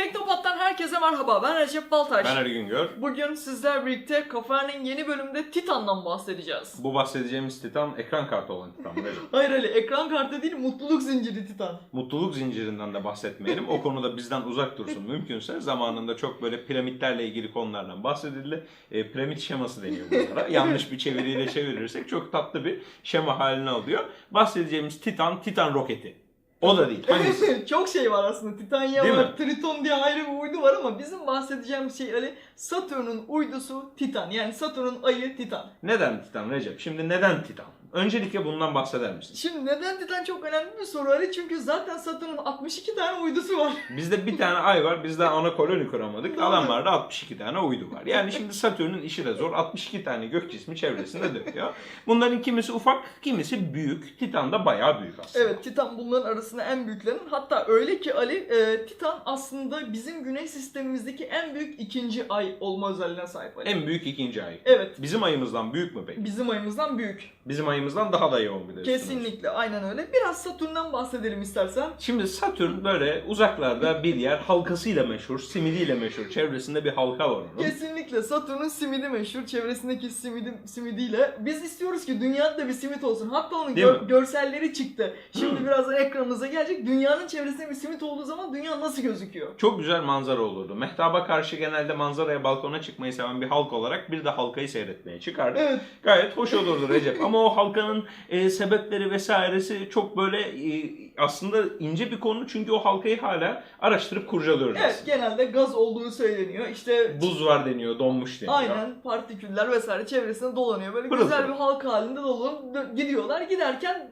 Teknopat'tan herkese merhaba. Ben Recep Baltaş. Ben Ali Güngör. Bugün sizler birlikte Kafe'nin yeni bölümünde Titan'dan bahsedeceğiz. Bu bahsedeceğimiz Titan ekran kartı olan Titan. Recep. Hayır Ali, ekran kartı değil, mutluluk zinciri Titan. Mutluluk zincirinden de bahsetmeyelim. O konuda bizden uzak dursun mümkünse. Zamanında çok böyle piramitlerle ilgili konulardan bahsedildi. E, piramit şeması deniyor bunlara. Yanlış bir çeviriyle çevirirsek çok tatlı bir şema haline alıyor. Bahsedeceğimiz Titan, Titan roketi. O da değil. Hangisi? Çok şey var aslında. Titanya Değil var, mi? Triton diye ayrı bir uydu var ama bizim bahsedeceğimiz şey Ali Satürn'ün uydusu Titan. Yani Satürn'ün ayı Titan. Neden Titan Recep? Şimdi neden Titan? Öncelikle bundan bahseder misin? Şimdi neden Titan çok önemli bir soru Ali çünkü zaten Satürn'ün 62 tane uydusu var. Bizde bir tane ay var. Biz daha ana koloni kuramadık. Doğru. Adamlarda 62 tane uydu var. Yani şimdi Satürn'ün işi de zor. 62 tane gök cismi çevresinde dönüyor. Bunların kimisi ufak, kimisi büyük. Titan da bayağı büyük aslında. Evet Titan bunların arasında en büyüklerin. Hatta öyle ki Ali e, Titan aslında bizim güneş sistemimizdeki en büyük ikinci ay olma özelliğine sahip Ali. En büyük ikinci ay. Evet. Bizim ayımızdan büyük mü peki? Bizim ayımızdan büyük. Bizim ayımızdan daha da de üstüne. Kesinlikle aynen öyle. Biraz Satürn'den bahsedelim istersen. Şimdi Satürn böyle uzaklarda bir yer halkasıyla meşhur, simidiyle meşhur. Çevresinde bir halka var onun. Kesinlikle Satürn'ün simidi meşhur. Çevresindeki simidi, simidiyle. Biz istiyoruz ki dünyada da bir simit olsun. Hatta onun Değil gör- mi? görselleri çıktı. Şimdi birazdan ekranımıza gelecek. Dünyanın çevresinde bir simit olduğu zaman dünya nasıl gözüküyor? Çok güzel manzara olurdu. Mehtaba karşı genelde manzaraya balkona çıkmayı seven bir halk olarak bir de halkayı seyretmeye çıkardık. Evet. Gayet hoş olurdu Recep. Ama o halkanın e, sebepleri vesairesi çok böyle e, aslında ince bir konu. Çünkü o halkayı hala araştırıp kurcalıyoruz Evet aslında. genelde gaz olduğu söyleniyor. İşte Buz var deniyor, donmuş deniyor. Aynen partiküller vesaire çevresinde dolanıyor. Böyle Pırıl güzel pırıl. bir halka halinde dolanıp gidiyorlar. Giderken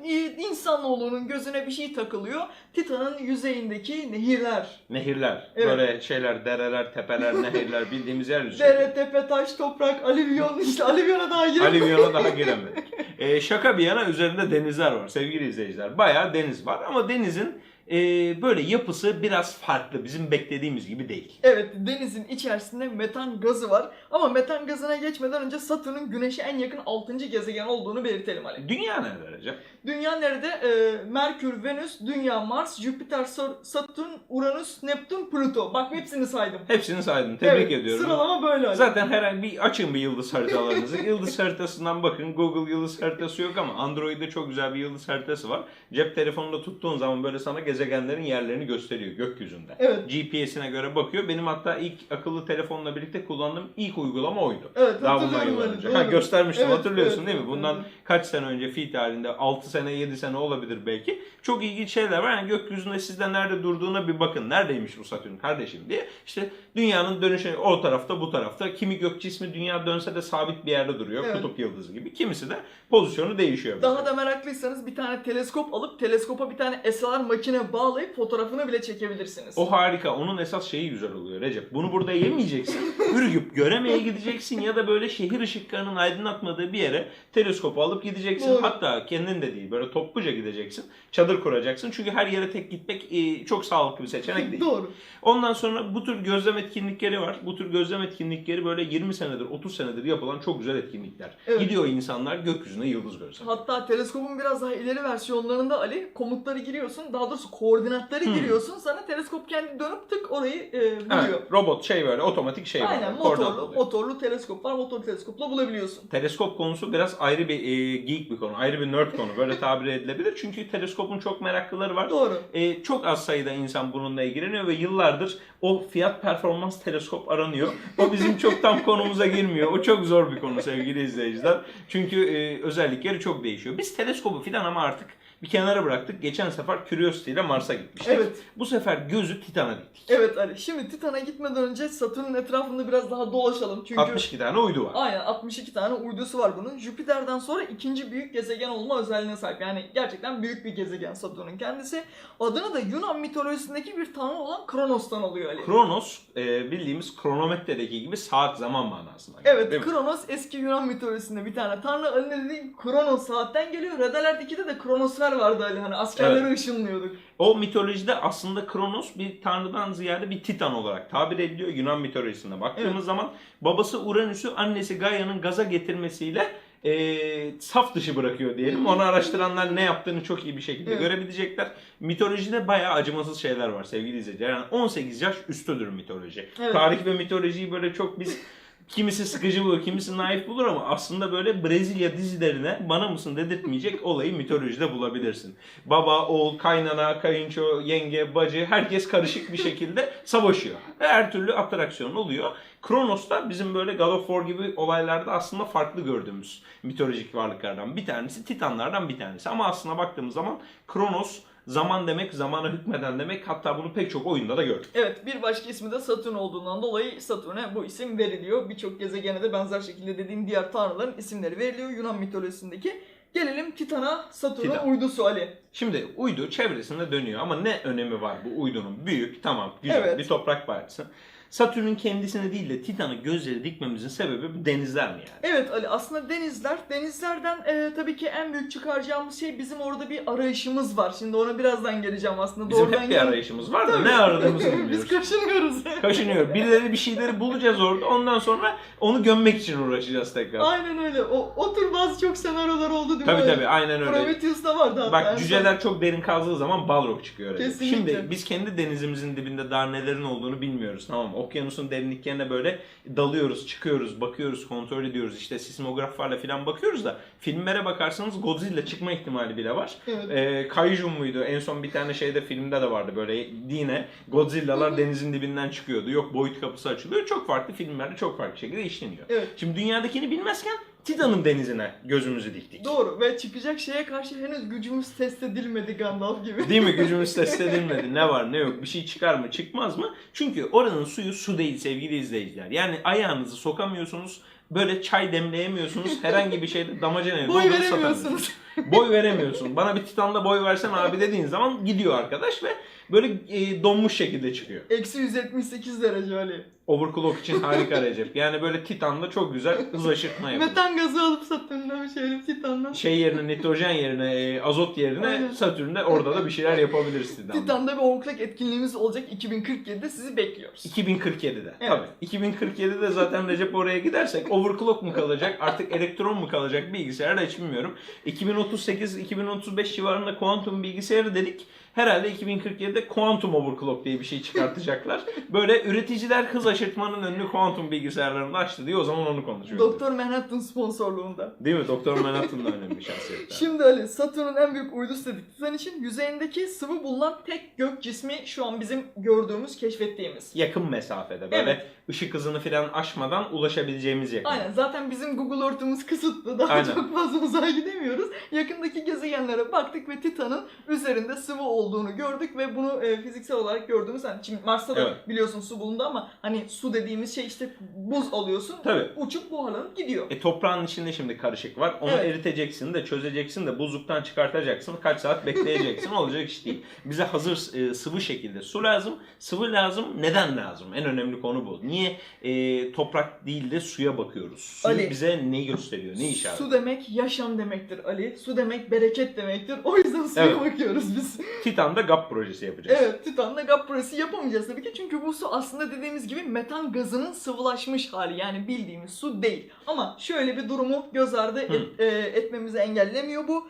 insanoğlunun gözüne bir şey takılıyor. Titan'ın yüzeyindeki nehirler. Nehirler, Evet. böyle şeyler, dereler, tepeler, nehirler bildiğimiz yer. Dere, tepe, taş, toprak, alüvyon işte alüvyona daha girelim. Alivyon'a daha giremedik. Ee, şaka bir yana üzerinde denizler var sevgili izleyiciler. Bayağı deniz var ama denizin e, böyle yapısı biraz farklı. Bizim beklediğimiz gibi değil. Evet denizin içerisinde metan gazı var. Ama metan gazına geçmeden önce Satürn'ün güneşe en yakın 6. gezegen olduğunu belirtelim Ali. Dünya nerede Recep? Dünya nerede? Ee, Merkür, Venüs, Dünya, Mars, Jüpiter, Satürn, Uranüs, Neptün, Plüto. Bak hepsini saydım. Hepsini saydım. Tebrik Evet, ediyorum. Sıralama böyle Ali. Zaten herhangi bir açın bir yıldız haritalarınızı. yıldız haritasından bakın. Google yıldız haritası yok ama Android'de çok güzel bir yıldız haritası var. Cep telefonunda tuttuğun zaman böyle sana gezegenlerin yerlerini gösteriyor gökyüzünde. Evet. GPS'ine göre bakıyor. Benim hatta ilk akıllı telefonla birlikte kullandığım ilk uygulama oydu. Evet Daha bundan yıllar önce. Ha, göstermiştim Evet, hatırlıyorsun evet, değil mi? Bundan evet. kaç sene önce fi tarihinde 6 sene 7 sene olabilir belki. Çok ilginç şeyler var. Yani gökyüzünde sizde nerede durduğuna bir bakın. Neredeymiş bu Satürn kardeşim diye. İşte dünyanın dönüşü o tarafta bu tarafta. Kimi gök cismi dünya dönse de sabit bir yerde duruyor. Evet. Kutup yıldızı gibi. Kimisi de pozisyonu değişiyor. Daha da meraklıysanız bir tane teleskop alıp teleskopa bir tane SLR makine bağlayıp fotoğrafını bile çekebilirsiniz. O harika. Onun esas şeyi güzel oluyor Recep. Bunu burada yemeyeceksin. Ürgüp göremeye gideceksin ya da böyle şehir ışıklarının aydınlatmadığı bir yere teleskopu alıp gideceksin. Doğru. Hatta kendin de değil böyle topluca gideceksin. Çadır kuracaksın. Çünkü her yere tek gitmek e, çok sağlıklı bir seçenek değil. Doğru. Ondan sonra bu tür gözlem etkinlikleri var. Bu tür gözlem etkinlikleri böyle 20 senedir 30 senedir yapılan çok güzel etkinlikler. Evet. Gidiyor insanlar gökyüzüne yıldız gözlem. Hatta teleskopun biraz daha ileri versiyonlarında Ali komutları giriyorsun. Daha doğrusu koordinatları Hmm. giriyorsun. Sana teleskop kendi dönüp tık orayı e, buluyor. Evet, robot şey böyle otomatik şey Aynen var. Koordinat motorlu, motorlu teleskop var. Motorlu teleskopla bulabiliyorsun. Teleskop konusu biraz ayrı bir e, geek bir konu, ayrı bir nerd konu. Böyle tabir edilebilir. Çünkü teleskopun çok meraklıları var. Doğru. E, çok az sayıda insan bununla ilgileniyor ve yıllardır o fiyat performans teleskop aranıyor. O bizim çok tam konumuza girmiyor. O çok zor bir konu sevgili izleyiciler. Çünkü e, özellikleri çok değişiyor. Biz teleskobu filan ama artık bir kenara bıraktık. Geçen sefer Curiosity ile Mars'a gitmiştik. Evet. Bu sefer gözü Titan'a diktik. Evet Ali. Şimdi Titan'a gitmeden önce Satürn'ün etrafında biraz daha dolaşalım. Çünkü 62 tane uydu var. Aynen 62 tane uydusu var bunun. Jüpiter'den sonra ikinci büyük gezegen olma özelliğine sahip. Yani gerçekten büyük bir gezegen Satürn'ün kendisi. Adını da Yunan mitolojisindeki bir tanrı olan Kronos'tan alıyor Ali. Kronos e, bildiğimiz kronometredeki gibi saat zaman manasına. Evet, Değil mi? Kronos eski Yunan mitolojisinde bir tane tanrı. Ali ne dedi? Kronos saatten geliyor. Redeler 2'de de Kronosfer vardı Ali. Hani askerleri ışınlıyorduk. O mitolojide aslında Kronos bir tanrıdan ziyade bir titan olarak tabir ediliyor Yunan mitolojisine baktığımız Evet. zaman. Babası Uranüs'ü annesi Gaia'nın gaza getirmesiyle e, saf dışı bırakıyor diyelim. Onu araştıranlar ne yaptığını çok iyi bir şekilde Evet. görebilecekler. Mitolojide bayağı acımasız şeyler var sevgili izleyiciler. Yani 18 yaş üstüdür mitoloji. Evet. Tarih ve mitolojiyi böyle çok biz kimisi sıkıcı bulur, kimisi naif bulur ama aslında böyle Brezilya dizilerine bana mısın dedirtmeyecek olayı mitolojide bulabilirsin. Baba, oğul, kaynana, kayınço, yenge, bacı herkes karışık bir şekilde savaşıyor. Ve her türlü atraksiyon oluyor. Kronos da bizim böyle God of War gibi olaylarda aslında farklı gördüğümüz mitolojik varlıklardan bir tanesi. Titanlardan bir tanesi. Ama aslına baktığımız zaman Kronos zaman demek, zamana hükmeden demek. Hatta bunu pek çok oyunda da gördük. Evet bir başka ismi de Satürn olduğundan dolayı Satürn'e bu isim veriliyor. Birçok gezegene de benzer şekilde dediğim diğer tanrıların isimleri veriliyor Yunan mitolojisindeki. Gelelim Titan'a, Satürn'ün Titan. uydusu Ali. Şimdi uydu çevresinde dönüyor ama ne önemi var bu uydunun? Büyük, tamam, güzel Evet. bir toprak parçası. Satürn'ün kendisine değil de Titan'ı gözleri dikmemizin sebebi bu denizler mi yani? Evet Ali aslında denizler. Denizlerden e, tabii ki en büyük çıkaracağımız şey bizim orada bir arayışımız var. Şimdi ona birazdan geleceğim aslında. Bizim Doğrudan hep bir arayışımız var da Tabii. ne aradığımızı Biz bilmiyoruz. kaşınıyoruz. Kaşınıyor. Birileri bir şeyleri bulacağız orada. Ondan sonra onu gömmek için uğraşacağız tekrar. Aynen öyle. O, o tür bazı çok senaryolar oldu değil mi? Tabii tabii aynen öyle. Prometheus'ta vardı hatta. en Bak son. cüceler çok derin kazdığı zaman Balrog çıkıyor öyle. Kesinlikle. Şimdi biz kendi denizimizin dibinde daha nelerin olduğunu bilmiyoruz tamam mı? Okyanusun derinliklerine böyle dalıyoruz, çıkıyoruz, bakıyoruz, kontrol ediyoruz. İşte sismograflarla falan bakıyoruz da filmlere bakarsanız Godzilla çıkma ihtimali bile var. Evet. Ee, Kaiju muydu? En son bir tane şeyde filmde de vardı böyle yine Godzilla'lar denizin dibinden çıkıyordu. Yok boyut kapısı açılıyor. Çok farklı filmlerde çok farklı şekilde işleniyor. Evet. Şimdi dünyadakini bilmezken Titan'ın denizine gözümüzü diktik. Doğru ve çıkacak şeye karşı henüz gücümüz test edilmedi Gandalf gibi. Değil mi? Gücümüz test edilmedi. Ne var ne yok bir şey çıkar mı çıkmaz mı? Çünkü oranın suyu su değil sevgili izleyiciler. Yani ayağınızı sokamıyorsunuz. Böyle çay demleyemiyorsunuz. Herhangi bir şeyde damacanaya Boy doldurup veremiyorsunuz. Boy veremiyorsun. Bana bir Titan'da boy versen abi dediğin zaman gidiyor arkadaş ve böyle e, donmuş şekilde çıkıyor. Eksi 178 derece Ali. Overclock için harika Recep. Yani böyle Titan'da çok güzel hız aşırtma yapıyor. Metan gazı alıp Satürn'den bir şey Titan'dan. Şey yerine nitrojen yerine e, azot yerine Aynen. Satürn'de orada da bir şeyler yapabiliriz Titan'da. Titan'da bir overclock etkinliğimiz olacak 2047'de sizi bekliyoruz. 2047'de. Evet. Tabii. 2047'de zaten Recep oraya gidersek overclock mu kalacak, artık elektron mu kalacak bilgisayarda hiç bilmiyorum. 2038-2035 civarında kuantum bilgisayarı dedik. Herhalde 2047'de kuantum overclock diye bir şey çıkartacaklar. Böyle üreticiler hız aşırtmanın önünü kuantum bilgisayarlarında açtı diye o zaman onu konuşuyoruz. Doktor Manhattan sponsorluğunda. Değil mi? Doktor Manhattan da önemli şahsiyetler. Şimdi Ali, Satürn'ün en büyük uydusu dedik. Titan için yüzeyindeki sıvı bulunan tek gök cismi şu an bizim gördüğümüz, keşfettiğimiz. Yakın mesafede böyle Evet. ışık hızını falan aşmadan ulaşabileceğimiz yakın. Aynen zaten bizim Google Earth'ümüz kısıtlı. Daha Aynen. çok fazla uzağa gidemiyoruz. Yakındaki gezegenlere baktık ve Titan'ın üzerinde sıvı olduğunu gördük ve bunu e, fiziksel olarak gördüğümüz hani şimdi Mars'ta da Evet. biliyorsun su bulundu ama hani su dediğimiz şey işte buz alıyorsun. Tabii. Uçup buharlanıp gidiyor. E toprağın içinde şimdi karışık var. Onu Evet. eriteceksin de çözeceksin de buzluktan çıkartacaksın. Kaç saat bekleyeceksin. Olacak iş değil. Bize hazır e, sıvı şekilde su lazım. Sıvı lazım. Neden lazım? En önemli konu bu. Niye e, toprak değil de suya bakıyoruz? Su Ali. bize ne gösteriyor? Ne işaret? Su demek yaşam demektir Ali. Su demek bereket demektir. O yüzden suya Evet. bakıyoruz biz. Titan'da GAP projesi yapacağız. Evet Titan'la GAP projesi yapamayacağız tabii ki. Çünkü bu su aslında dediğimiz gibi metan gazının sıvılaşmış hali. Yani bildiğimiz su değil. Ama şöyle bir durumu göz ardı et- e, etmemizi engellemiyor bu.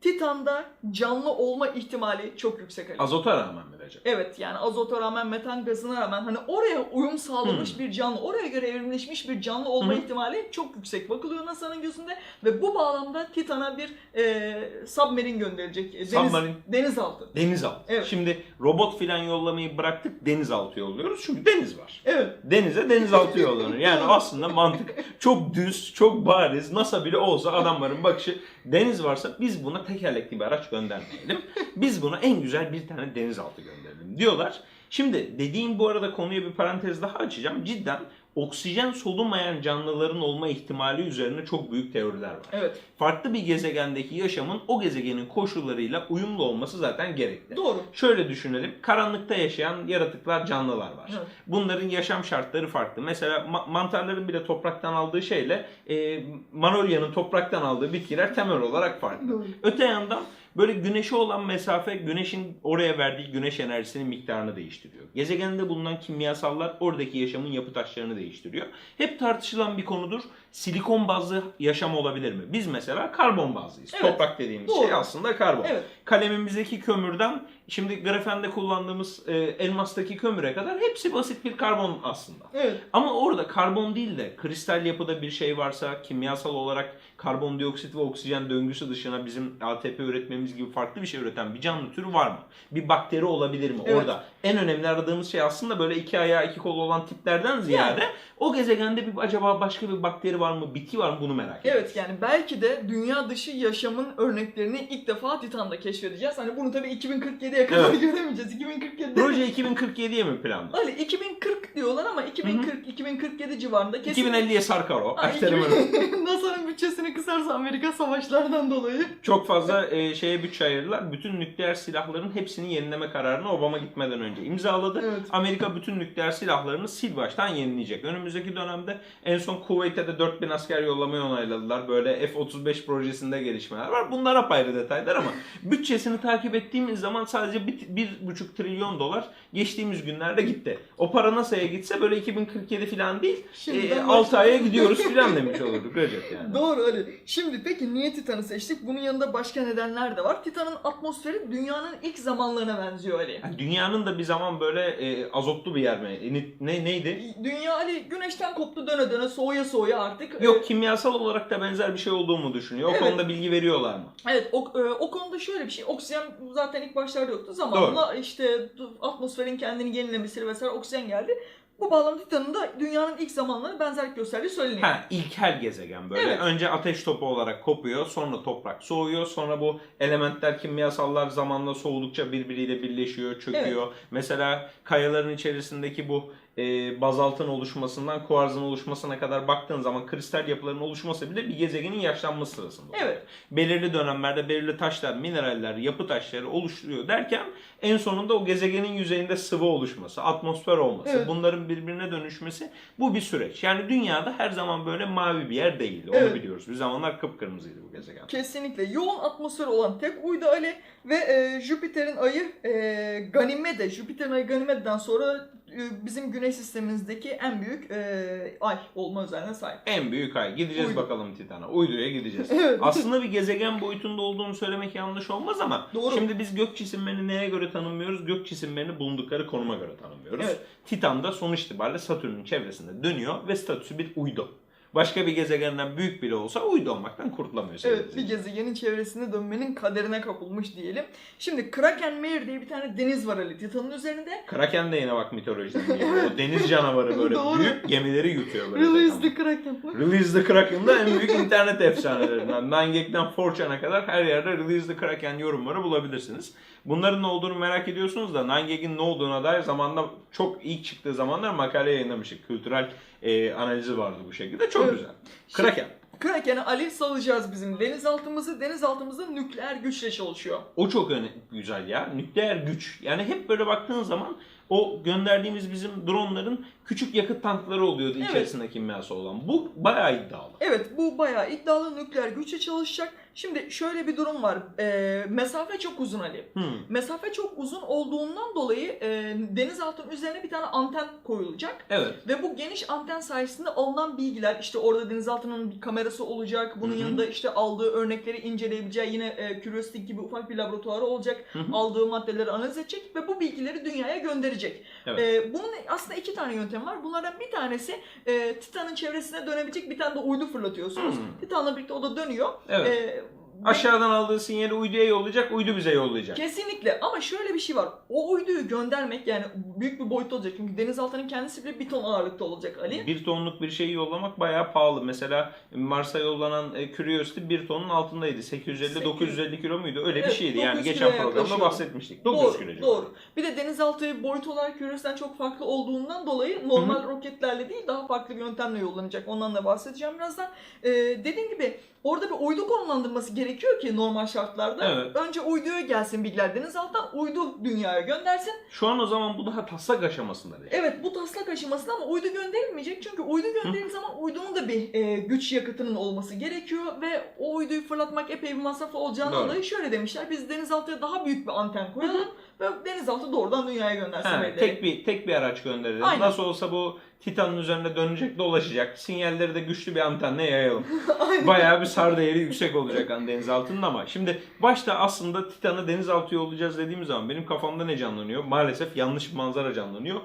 Titan'da canlı olma ihtimali çok yüksek Ali. Azota rağmen mi Recep? Evet yani azota rağmen metan gazına rağmen hani oraya uyum sağlamış Hmm. bir canlı, oraya göre evrimleşmiş bir canlı olma hı. ihtimali çok yüksek bakılıyor NASA'nın gözünde ve bu bağlamda Titan'a bir e, submarine gönderecek. E, Deniz, Submarine. denizaltı. Denizaltı. Evet. Şimdi robot filan yollamayı bıraktık denizaltı yolluyoruz. Çünkü deniz var. Evet. Denize denizaltı yollanır. Yani aslında mantık çok düz, çok bariz. NASA bile olsa adamların bakışı deniz varsa biz buna tekerlekli bir araç göndermeyelim. Biz buna en güzel bir tane denizaltı gönderelim diyorlar. Şimdi dediğim bu arada konuya bir parantez daha açacağım. Cidden oksijen solumayan canlıların olma ihtimali üzerine çok büyük teoriler var. Evet. Farklı bir gezegendeki yaşamın o gezegenin koşullarıyla uyumlu olması zaten gerekli. Doğru. Şöyle düşünelim. Karanlıkta yaşayan yaratıklar, canlılar var. Evet. Bunların yaşam şartları farklı. Mesela ma- mantarların bile topraktan aldığı şeyle e, Manolya'nın topraktan aldığı bitkiler temel olarak farklı. Doğru. Öte yandan böyle güneşe olan mesafe güneşin oraya verdiği güneş enerjisinin miktarını değiştiriyor. Gezegende bulunan kimyasallar oradaki yaşamın yapı taşlarını değiştiriyor. Hep tartışılan bir konudur. Silikon bazlı yaşam olabilir mi? Biz mesela karbon bazlıyız. Evet. Toprak dediğimiz Doğru. şey aslında karbon. Evet. Kalemimizdeki kömürden şimdi grafende kullandığımız e, elmastaki kömüre kadar hepsi basit bir karbon aslında. Evet. Ama orada karbon değil de kristal yapıda bir şey varsa kimyasal olarak karbondioksit ve oksijen döngüsü dışına bizim ATP üretmemiz gibi farklı bir şey üreten bir canlı türü var mı? Bir bakteri olabilir mi Evet. orada? En önemli aradığımız şey aslında böyle iki ayağı iki kolu olan tiplerden ziyade o gezegende bir acaba başka bir bakteri var mı, bitki var mı bunu merak ediyoruz. Evet yani belki de dünya dışı yaşamın örneklerini ilk defa Titan'da keşfedeceğiz. Hani bunu tabii 2047'ye kadar Evet. göremeyeceğiz. 2047'de Proje 2047'ye mi planlı? Öyle 2040 diyorlar ama 2040 2047 civarında kesin 2050'ye sarkar o. Ha, Aktarımını. 2000 NASA'nın bütçesini kısarsa Amerika savaşlardan dolayı. Çok fazla e, şeye bütçe ayırdılar. Bütün nükleer silahların hepsini yenileme kararını Obama gitmeden önce imzaladı. Evet. Amerika bütün nükleer silahlarını sil baştan yenileyecek. Önümüzdeki dönemde en son Kuveyt'e de 4000 asker yollamayı onayladılar. Böyle F-35 projesinde gelişmeler var. Bunlar apayrı detaylar ama bütçesini takip ettiğimiz zaman sadece 1,5 trilyon dolar geçtiğimiz günlerde gitti. O para NASA'ya gitse böyle 2047 falan değil Şimdiden 6 başla- aya gidiyoruz falan demiş olurduk Recep yani. Doğru öyle. Şimdi peki niye Titan'ı seçtik? Bunun yanında başka nedenler de var. Titan'ın atmosferi dünyanın ilk zamanlarına benziyor Ali. Yani Dünyanın da bir zaman böyle e, azotlu bir yer mi? E, Ne, ne neydi? Dünya Ali güneşten koptu döne döne soğuya soğuya artık. Yok Ee, kimyasal olarak da benzer bir şey olduğumu düşünüyor. O Evet. konuda bilgi veriyorlar mı? Evet o, e, o konuda şöyle bir şey. Oksijen zaten ilk başlarda yoktu. Zamanla işte atmosferin kendini yenilemesiyle vesaire oksijen geldi. Bu bağlamda Titan'ın da dünyanın ilk zamanlarına benzerlik gösterdiği söyleniyor. Ha ilkel gezegen böyle. Evet. Önce ateş topu olarak kopuyor, sonra toprak soğuyor, sonra bu elementler, kimyasallar zamanla soğudukça birbiriyle birleşiyor, çöküyor. Mesela kayaların içerisindeki bu e, bazaltın oluşmasından kuarzın oluşmasına kadar baktığın zaman kristal yapıların oluşması bile bir gezegenin yaşlanması sırasında. oluyor. Evet. belirli dönemlerde belirli taşlar, mineraller, yapı taşları oluşturuyor derken en sonunda o gezegenin yüzeyinde sıvı oluşması, atmosfer olması, Evet. bunların birbirine dönüşmesi bu bir süreç. Yani dünyada her zaman böyle mavi bir yer değildi. Onu Evet. biliyoruz. Bir zamanlar kıpkırmızıydı bu gezegen. Kesinlikle. Yoğun atmosfer olan tek uydu Ali ve e, Jüpiter'in ayı e, Ganymede. Jüpiter'in ayı Ganymed'den sonra e, bizim güneş sistemimizdeki en büyük e, ay olma özelliğine sahip. En büyük ay. Gideceğiz Uydu. bakalım Titan'a. Uyduya gideceğiz. Evet. Aslında bir gezegen boyutunda olduğunu söylemek yanlış olmaz ama Doğru. şimdi biz gök cisimlerini neye göre tanımlıyoruz? Gök cisimlerini bulundukları konuma göre tanımlıyoruz. Evet. Titan da sonuç itibariyle Satürn'ün çevresinde dönüyor ve statüsü bir uydu. Başka bir gezegenden büyük bile olsa uydu olmaktan kurtulamıyor. Evet bir gezegenin çevresinde dönmenin kaderine kapılmış diyelim. Şimdi Kraken-Meyer diye bir tane deniz var Ali Titan'ın üzerinde. Kraken de yine bak mitolojiden geliyor. O deniz canavarı böyle büyük gemileri yutuyor böyle. Release the. Kraken. Release the Kraken da en büyük internet efsanelerinden. 9gag'den 4chan'a kadar her yerde Release the Kraken yorumları bulabilirsiniz. Bunların ne olduğunu merak ediyorsunuz da 9gag'in ne olduğuna dair zamanda çok ilk çıktığı zamanlar makale yayınlamıştık. Kültürel e, analizi vardı bu şekilde. Çok Evet. güzel. Kraken. Kraken'i Ali salacağız bizim denizaltımızı. Denizaltımızda nükleer güçle çalışıyor. O çok öne güzel ya. Nükleer güç. Yani hep böyle baktığın zaman o gönderdiğimiz bizim dronların küçük yakıt tankları oluyordu Evet. içerisinde kimyasal olan. Bu bayağı iddialı. Evet bu bayağı iddialı nükleer güçle çalışacak. Şimdi şöyle bir durum var. Ee, mesafe çok uzun Ali. Hmm. Mesafe çok uzun olduğundan dolayı e, denizaltının üzerine bir tane anten koyulacak. Evet. Ve bu geniş anten sayesinde alınan bilgiler işte orada denizaltının bir kamerası olacak. Bunun Hı hı. yanında işte aldığı örnekleri inceleyebileceği yine e, Curiosity gibi ufak bir laboratuvarı olacak. Hı hı. Aldığı maddeleri analiz edecek ve bu bilgileri dünyaya gönderecek. Evet. E, bunun aslında iki tane yöntem var. Bunlardan bir tanesi e, Titan'ın çevresine dönebilecek bir tane de uydu fırlatıyorsunuz. Hı. Titan'la birlikte o da dönüyor. Evet. E, Aşağıdan aldığı sinyali uyduya yollayacak, uydu bize yollayacak. Kesinlikle ama şöyle bir şey var. O uyduyu göndermek yani büyük bir boyutta olacak. Çünkü denizaltının kendisi bile bir ton ağırlıkta olacak Ali. Bir tonluk bir şeyi yollamak bayağı pahalı. Mesela Mars'a yollanan e, Curiosity bir tonun altındaydı. 850-950 kilo muydu? Öyle bir Evet, şeydi. Yani 900 geçen programda yaklaşıyordu. bahsetmiştik. 900 Doğru, kilo doğru. Bir de denizaltı boyut olarak Curiosity'den çok farklı olduğundan dolayı normal roketlerle değil daha farklı bir yöntemle yollanacak. Ondan da bahsedeceğim birazdan. Ee, dediğim gibi orada bir uydu konumlandırması gerekiyor ki normal şartlarda. Evet. Önce uyduya gelsin bilgiler denizalttan uydu dünyaya göndersin. Şu an o zaman bu daha taslak aşamasında değil. Evet bu taslak aşamasında ama uydu gönderilmeyecek. Çünkü uydu gönderildiği zaman uydunun da bir e, güç yakıtının olması gerekiyor ve o uyduyu fırlatmak epey bir masraflı olacağından Doğru. dolayı şöyle demişler. Biz denizaltıya daha büyük bir anten koyalım. Ve denizaltı doğrudan dünyaya göndersin. Ha, belli. tek bir tek bir araç gönderelim. Aynen. Nasıl olsa bu Titan'ın üzerine dönecek, dolaşacak. Sinyalleri de güçlü bir antenle yayalım. Bayağı bir sar değeri yüksek olacak hani denizaltının ama şimdi başta aslında Titan'ı denizaltı yollayacağız dediğimiz zaman benim kafamda ne canlanıyor? Maalesef yanlış bir manzara canlanıyor.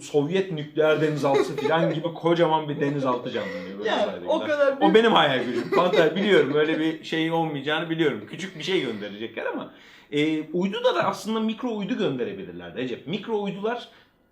Sovyet nükleer denizaltısı falan gibi kocaman bir denizaltı canlanıyor. böyle Yani o kadar O büyük- benim hayal gücüm. Fantezi biliyorum öyle bir şey olmayacağını biliyorum. Küçük bir şey gönderecekler ama e, uyduda da aslında mikro uydu gönderebilirler Recep. Mikro uydular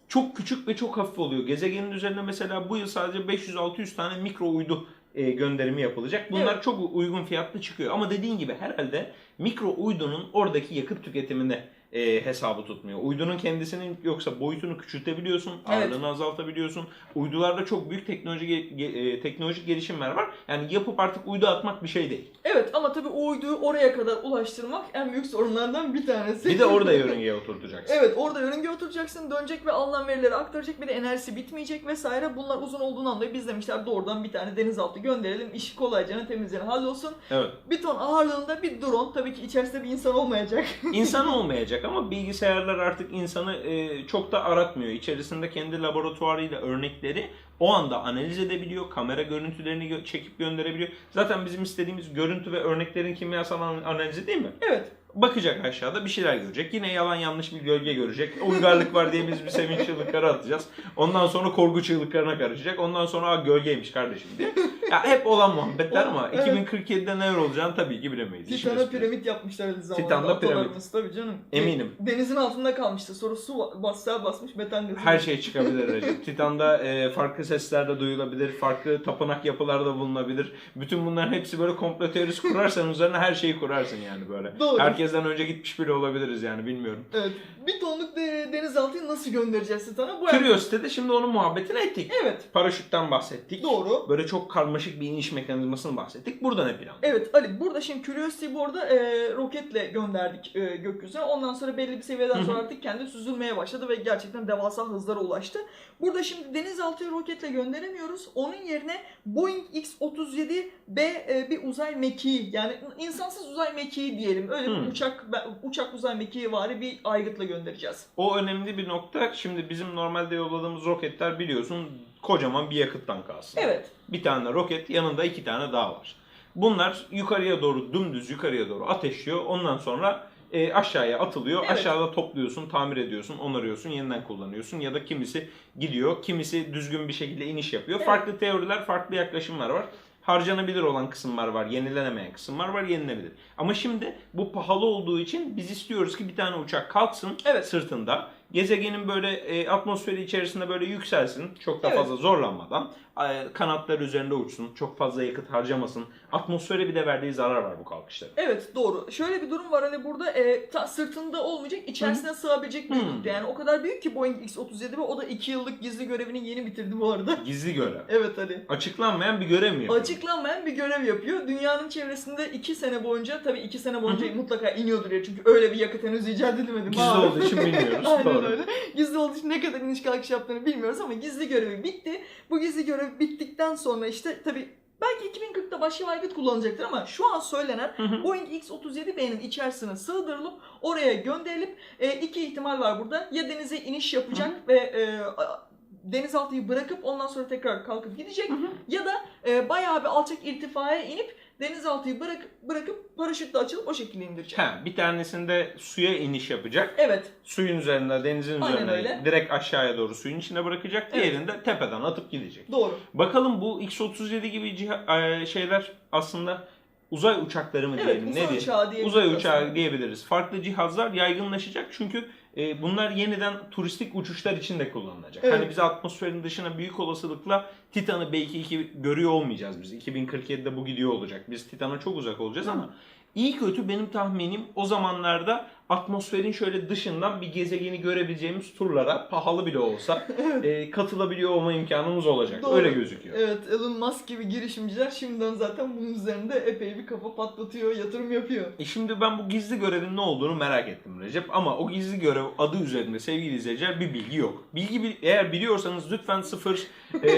çok küçük ve çok hafif oluyor. Gezegenin üzerine mesela bu yıl sadece 500-600 tane mikro uydu e, gönderimi yapılacak. Bunlar Evet. çok uygun fiyatlı çıkıyor. Ama dediğin gibi herhalde mikro uydunun oradaki yakıt tüketimini e, hesabı tutmuyor. Uydunun kendisinin yoksa boyutunu küçültebiliyorsun, Evet. ağırlığını azaltabiliyorsun. Uydularda çok büyük teknoloji ge- e, teknolojik gelişimler var. Yani yapıp artık uydu atmak bir şey değil. Evet ama tabii o uyduyu oraya kadar ulaştırmak en büyük sorunlardan bir tanesi. Bir de orada yörüngeye oturtacaksın. Evet orada yörünge oturacaksın, dönecek ve alınan verileri aktaracak bir de enerjisi bitmeyecek vesaire. Bunlar uzun olduğundan dolayı biz demişler doğrudan bir tane denizaltı gönderelim, işi kolayca temizliğini hallolsun. Evet. Bir ton ağırlığında bir drone, tabii ki içerisinde bir insan olmayacak. İnsan olmayacak ama bilgisayarlar artık insanı e, çok da aratmıyor. İçerisinde kendi laboratuvarıyla örnekleri o anda analiz edebiliyor. Kamera görüntülerini gö- çekip gönderebiliyor. Zaten bizim istediğimiz görüntü ve örneklerin kimyasal an- analizi değil mi? evet, Bakacak aşağıda bir şeyler görecek. Yine yalan yanlış bir gölge görecek. Uygarlık var diye biz bir sevinç çığlıkları atacağız. Ondan sonra korku çığlıklarına karışacak. Ondan sonra Aa, gölgeymiş kardeşim diye. Ya hep olan muhabbetler ama Evet. 2047'de neler olacağını tabii ki bilemeyiz. Titan'a piramit yapmışlar öyle zamanında. Titan'da piramit. Tabii canım. Eminim. Denizin altında kalmıştı. Sonra su ba- bassa basmış metan gazı. Her şey çıkabilir Recep. Titan'da e, farklı sesler de duyulabilir, farklı tapınak yapılarda bulunabilir. Bütün bunların hepsi böyle komplo teorisi kurarsan üzerine her şeyi kurarsın yani böyle. Doğru. Herkesten önce gitmiş bile olabiliriz yani bilmiyorum. Evet. Bir tonluk de- denizaltıyı nasıl göndereceğiz Titan'a? Bu Curiosity'de şimdi onun muhabbetini ettik. Evet. Paraşütten bahsettik. Doğru. Böyle çok karmaşık bir iniş mekanizmasını bahsettik. Burada ne plan? Evet Ali burada şimdi Curiosity'yi bu arada e, roketle gönderdik e, gökyüzüne. Ondan sonra belli bir seviyeden sonra artık kendi süzülmeye başladı ve gerçekten devasa hızlara ulaştı. Burada şimdi denizaltıyı roketle gönderemiyoruz. Onun yerine Boeing X-37B e, bir uzay mekiği yani insansız uzay mekiği diyelim. Öyle bir Hı. uçak uçak uzay mekiği vari bir aygıtla göndereceğiz. O önemli bir nokta. Şimdi bizim normalde yolladığımız roketler biliyorsun kocaman bir yakıt tankı aslında. Evet. Bir tane roket yanında iki tane daha var. Bunlar yukarıya doğru dümdüz yukarıya doğru ateşliyor. Ondan sonra e, aşağıya atılıyor. Evet. Aşağıda topluyorsun, tamir ediyorsun, onarıyorsun, yeniden kullanıyorsun. Ya da kimisi gidiyor, kimisi düzgün bir şekilde iniş yapıyor. Evet. Farklı teoriler, farklı yaklaşımlar var. Harcanabilir olan kısımlar var, yenilenemeyen kısımlar var, yenilebilir. Ama şimdi bu pahalı olduğu için biz istiyoruz ki bir tane uçak kalksın Evet. sırtında. Gezegenin böyle e, atmosferi içerisinde böyle yükselsin. Çok da Evet. fazla zorlanmadan. E, kanatlar üzerinde uçsun. Çok fazla yakıt harcamasın. Atmosfere bir de verdiği zarar var bu kalkışların. Evet doğru. Şöyle bir durum var hani burada e, ta, sırtında olmayacak içerisine sığabilecek Hı. büyüklükte. Yani o kadar büyük ki Boeing X-37 ve o da 2 yıllık gizli görevini yeni bitirdi bu arada. Gizli görev. Evet hani. Açıklanmayan bir görev mi yapıyor? Açıklanmayan bir görev yapıyor. Dünyanın çevresinde 2 sene boyunca tabii 2 sene boyunca Hı mutlaka iniyordur ya çünkü öyle bir yakıt henüz icat edilmedi. Gizli olduğu için bilmiyoruz. Aynen Doğru. öyle. Gizli olduğu için ne kadar iniş kalkış yaptığını bilmiyoruz ama gizli görevi bitti. Bu gizli görev bittikten sonra işte tabii belki 2040'da başka aygıt kullanacaktır ama şu an söylenen Hı hı. Boeing X-37B'nin içerisine sığdırılıp oraya gönderilip e, iki ihtimal var burada. Ya denize iniş yapacak ve e, denizaltıyı bırakıp ondan sonra tekrar kalkıp gidecek Hı hı. ya da e, bayağı bir alçak irtifaya inip denizaltıyı bırak, bırakıp paraşütle açılıp o şekilde indirecek. Ha, bir tanesinde suya iniş yapacak. Evet, Suyun üzerinde, denizin Aynen üzerine öyle. direkt aşağıya doğru suyun içine bırakacak. Evet. Diğerinde tepeden atıp gidecek. doğru. Bakalım bu X-37 gibi e, şeyler aslında uzay uçakları mı Evet, diyelim uzay ne diyelim? uçağı Uzay uçağı diyebiliriz. Farklı cihazlar yaygınlaşacak çünkü e, bunlar yeniden turistik uçuşlar için de kullanılacak. Evet. Hani biz atmosferin dışına büyük olasılıkla Titan'ı belki iki, görüyor olmayacağız biz. 2047'de bu gidiyor olacak. Biz Titan'a çok uzak olacağız ama iyi kötü benim tahminim o zamanlarda atmosferin şöyle dışından bir gezegeni görebileceğimiz turlara pahalı bile olsa e, katılabiliyor olma imkanımız olacak. Doğru. Öyle gözüküyor. Evet, Elon Musk gibi girişimciler şimdiden zaten bunun üzerinde epey bir kafa patlatıyor, yatırım yapıyor. E şimdi ben bu gizli görevin ne olduğunu merak ettim Recep ama o gizli görev adı üzerinde sevgili izleyiciler bir bilgi yok. Bilgi bil- eğer biliyorsanız lütfen sıfır e,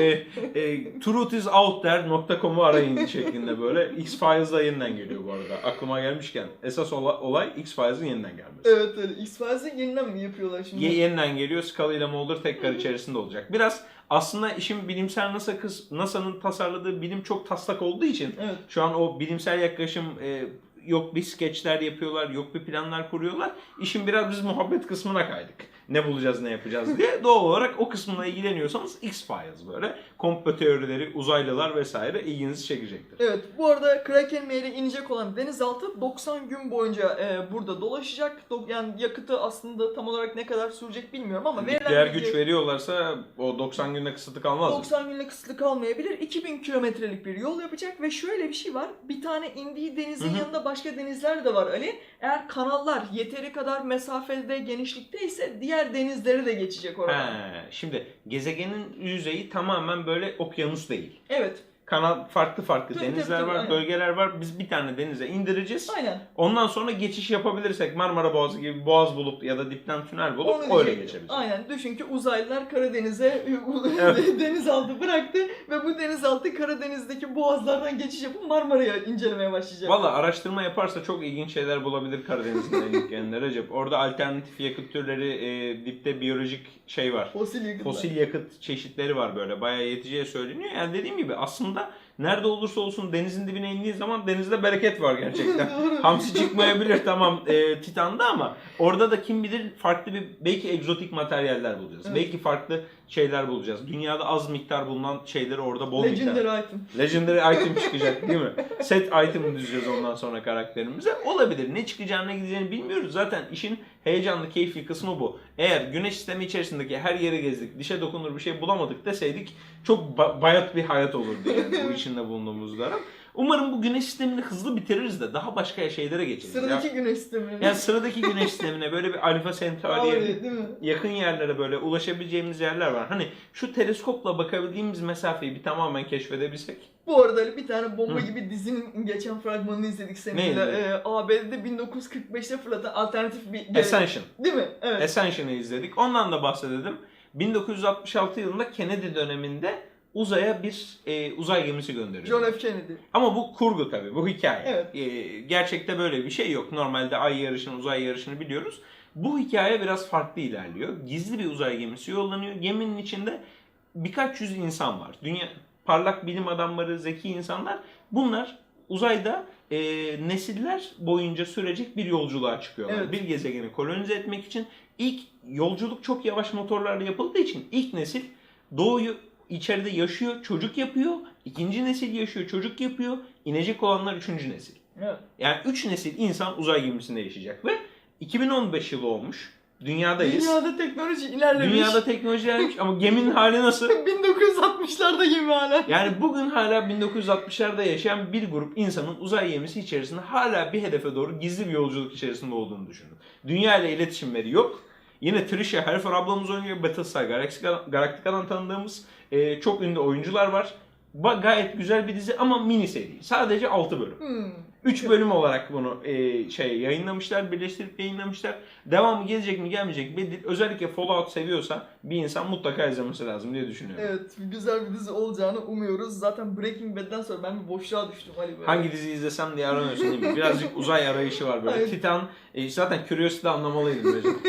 e, truthisouthere.com'u arayın şeklinde böyle. X-Files'da yeniden geliyor bu arada. Aklıma gelmişken esas ola- olay X-Files'ın yeniden gelmesi. Evet öyle. X-Files'ı yeniden mi yapıyorlar şimdi? Ye- yeniden geliyor. Scully ile Mulder tekrar içerisinde olacak. Biraz aslında işin bilimsel NASA kız NASA'nın tasarladığı bilim çok taslak olduğu için Evet. şu an o bilimsel yaklaşım e, yok bir skeçler yapıyorlar, yok bir planlar kuruyorlar. İşin biraz biz muhabbet kısmına kaydık. Ne bulacağız, ne yapacağız diye. Doğal olarak o kısmına ilgileniyorsanız X-Files böyle. Komplo teorileri, uzaylılar vesaire ilginizi çekecektir. Evet, bu arada Kraken meyli inecek olan denizaltı 90 gün boyunca e, burada dolaşacak. Do- yani yakıtı aslında tam olarak ne kadar sürecek bilmiyorum ama verilen bilgi- güç veriyorlarsa o 90 günde kısıtlı kalmaz. mı? 90 günlük kısıtlı kalmayabilir. 2000 kilometrelik bir yol yapacak ve şöyle bir şey var. Bir tane indiği denizin Hı hı. yanında başka denizler de var Ali. Eğer kanallar yeteri kadar mesafede, genişlikte ise diğer denizleri de geçecek oradan. He, şimdi gezegenin yüzeyi tamamen böyle okyanus değil. Evet, Kanal farklı farklı Tabii, denizler tabii, var, aynen. bölgeler var. Biz bir tane denize indireceğiz. aynen. Ondan sonra geçiş yapabilirsek Marmara Boğazı gibi boğaz bulup ya da dipten tünel bulup Onu öyle geçeriz. Aynen. Düşün ki uzaylılar Karadeniz'e Evet. denizaltı bıraktı ve bu denizaltı Karadeniz'deki boğazlardan geçiş yapıp Marmara'ya incelemeye başlayacak. Valla araştırma yaparsa çok ilginç şeyler bulabilir Karadeniz'in en ilk Recep. Orada alternatif yakıt türleri, e, dipte biyolojik şey var. Fosil yakıtlar. Fosil yakıt çeşitleri var böyle. Bayağı yeteceği söyleniyor. Yani dediğim gibi aslında nerede olursa olsun denizin dibine indiği zaman denizde bereket var gerçekten. Hamsi çıkmayabilir tamam e, Titan'da ama orada da kim bilir farklı bir belki egzotik materyaller bulacağız. Evet. Belki farklı şeyler bulacağız. Dünyada az miktar bulunan şeyleri orada bol miktar. Legendary item. Legendary item çıkacak değil mi? Set item düzeceğiz ondan sonra karakterimize. Olabilir. Ne çıkacağını ne gideceğini bilmiyoruz. Zaten işin heyecanlı, keyifli kısmı bu. Eğer güneş sistemi içerisindeki her yere gezdik, dişe dokunur bir şey bulamadık deseydik çok ba- bayat bir hayat olurdu yani bu içinde bulunduğumuz dönem. Umarım bu güneş sistemini hızlı bitiririz de daha başka şeylere geçeriz. Sıradaki Ya, güneş sistemi. yani sıradaki güneş sistemine böyle bir alfa Centauri'ye yakın yerlere böyle ulaşabileceğimiz yerler var. Hani şu teleskopla bakabildiğimiz mesafeyi bir tamamen keşfedebilsek. Bu arada Ali, bir tane bomba Hı. gibi dizinin geçen fragmanını izledik seninle. Ee, ABD'de 1945'te fırlatan alternatif bir... Ascension. Değil mi? Evet. Ascension'ı izledik. Ondan da bahsedelim. 1966 yılında Kennedy döneminde uzaya bir e, uzay gemisi gönderildi. John F. Kennedy. Ama bu kurgu tabii, bu hikaye. Evet. E, gerçekte böyle bir şey yok. Normalde ay yarışını, uzay yarışını biliyoruz. Bu hikaye biraz farklı ilerliyor. Gizli bir uzay gemisi yollanıyor. Geminin içinde birkaç yüz insan var. Dünya parlak bilim adamları, zeki insanlar. Bunlar uzayda e, nesiller boyunca sürecek bir yolculuğa çıkıyorlar. Evet. Bir gezegeni kolonize etmek için ilk yolculuk çok yavaş motorlarla yapıldığı için ilk nesil doğuyu içeride yaşıyor, çocuk yapıyor. İkinci nesil yaşıyor, çocuk yapıyor. İnecek olanlar üçüncü nesil. Evet. Yani üç nesil insan uzay gemisinde yaşayacak ve 2015 yılı olmuş. Dünyadayız. Dünyada teknoloji ilerlemiş. Dünyada teknoloji ilerlemiş ama geminin hali nasıl? 1960'larda gemi hala. Yani bugün hala 1960'larda yaşayan bir grup insanın uzay gemisi içerisinde hala bir hedefe doğru gizli bir yolculuk içerisinde olduğunu düşünün. Dünya ile iletişimleri yok. Yine Tricia Helfer ablamız oynuyor. Battlestar Galactica- Galactica'dan tanıdığımız e, çok ünlü oyuncular var. Ba- gayet güzel bir dizi ama mini seri. Sadece 6 bölüm. Hmm. 3 bölüm olarak bunu e, şey yayınlamışlar, birleştirip yayınlamışlar. Devamı gelecek mi gelmeyecek mi? Özellikle Fallout seviyorsa bir insan mutlaka izlemesi lazım diye düşünüyorum. Evet, güzel bir dizi olacağını umuyoruz. Zaten Breaking Bad'den sonra ben bir boşluğa düştüm Ali böyle. Hangi dizi izlesem diye aramıyorsun değil mi? Birazcık uzay arayışı var böyle. Titan, e, zaten Curiosity'de anlamalıydım.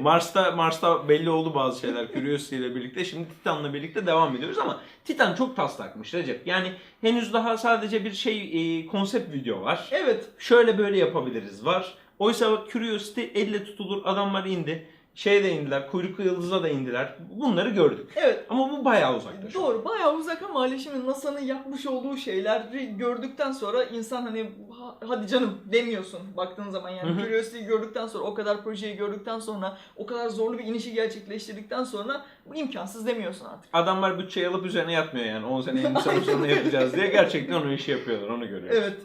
Mars'ta Mars'ta belli oldu bazı şeyler Curiosity ile birlikte. Şimdi Titan'la birlikte devam ediyoruz ama Titan çok taslakmış Recep. Yani henüz daha sadece bir şey e, konsept video var. Evet, Şöyle böyle yapabiliriz var. Oysa bak Curiosity elle tutulur adamlar indi. Şeye de indiler, kuyruklu yıldıza da indiler. Bunları gördük. evet. Ama bu bayağı uzakta. Doğru, bayağı uzak ama Ali şimdi NASA'nın yapmış olduğu şeyleri gördükten sonra insan hani "Ha- hadi canım demiyorsun baktığın zaman yani Hı hı. Curiosity'yi gördükten sonra o kadar projeyi gördükten sonra o kadar zorlu bir inişi gerçekleştirdikten sonra bu imkansız demiyorsun artık. Adamlar bütçeyi alıp üzerine yatmıyor yani 10 sene 20 sene sonra yapacağız diye. Gerçekten onu işi yapıyorlar onu görüyoruz. Evet.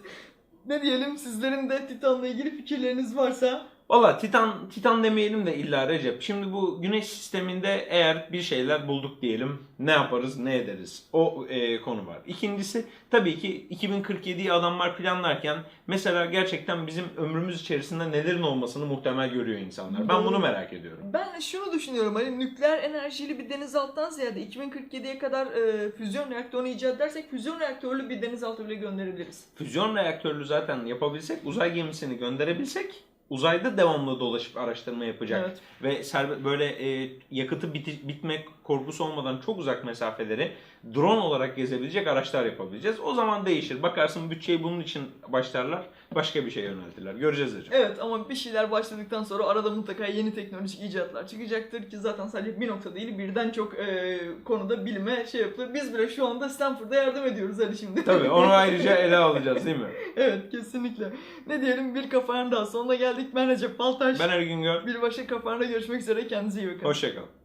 Ne diyelim sizlerin de Titan'la ilgili fikirleriniz varsa Valla Titan, Titan demeyelim de illa Recep. Şimdi bu güneş sisteminde eğer bir şeyler bulduk diyelim ne yaparız ne ederiz o e, konu var. İkincisi tabii ki 2047'yi adamlar planlarken mesela gerçekten bizim ömrümüz içerisinde nelerin olmasını muhtemel görüyor insanlar. Ben bunu merak ediyorum. Ben şunu düşünüyorum hani nükleer enerjili bir denizaltıdan ziyade 2047'ye kadar e, füzyon reaktörünü icat edersek füzyon reaktörlü bir denizaltı bile gönderebiliriz. Füzyon reaktörlü zaten yapabilsek uzay gemisini gönderebilsek uzayda devamlı dolaşıp araştırma yapacak Evet. ve serbe- böyle e, yakıtı biti- bitmek korkusu olmadan çok uzak mesafeleri drone olarak gezebilecek araçlar yapabileceğiz. O zaman değişir. Bakarsın bütçeyi bunun için başlarlar, başka bir şeye yöneltirler. Göreceğiz hocam. Evet ama bir şeyler başladıktan sonra arada mutlaka yeni teknolojik icatlar çıkacaktır ki zaten sadece bir nokta değil birden çok e, konuda bilime şey yapılır. Biz bile şu anda Stanford'a yardım ediyoruz Ali şimdi. Tabii onu ayrıca ele alacağız değil mi? evet kesinlikle. Ne diyelim bir kafanın daha sonuna geldik. Ben Recep Baltaş. Ben Ergün Gör. Bir başka kafanda görüşmek üzere. Kendinize iyi bakın. Hoşçakalın.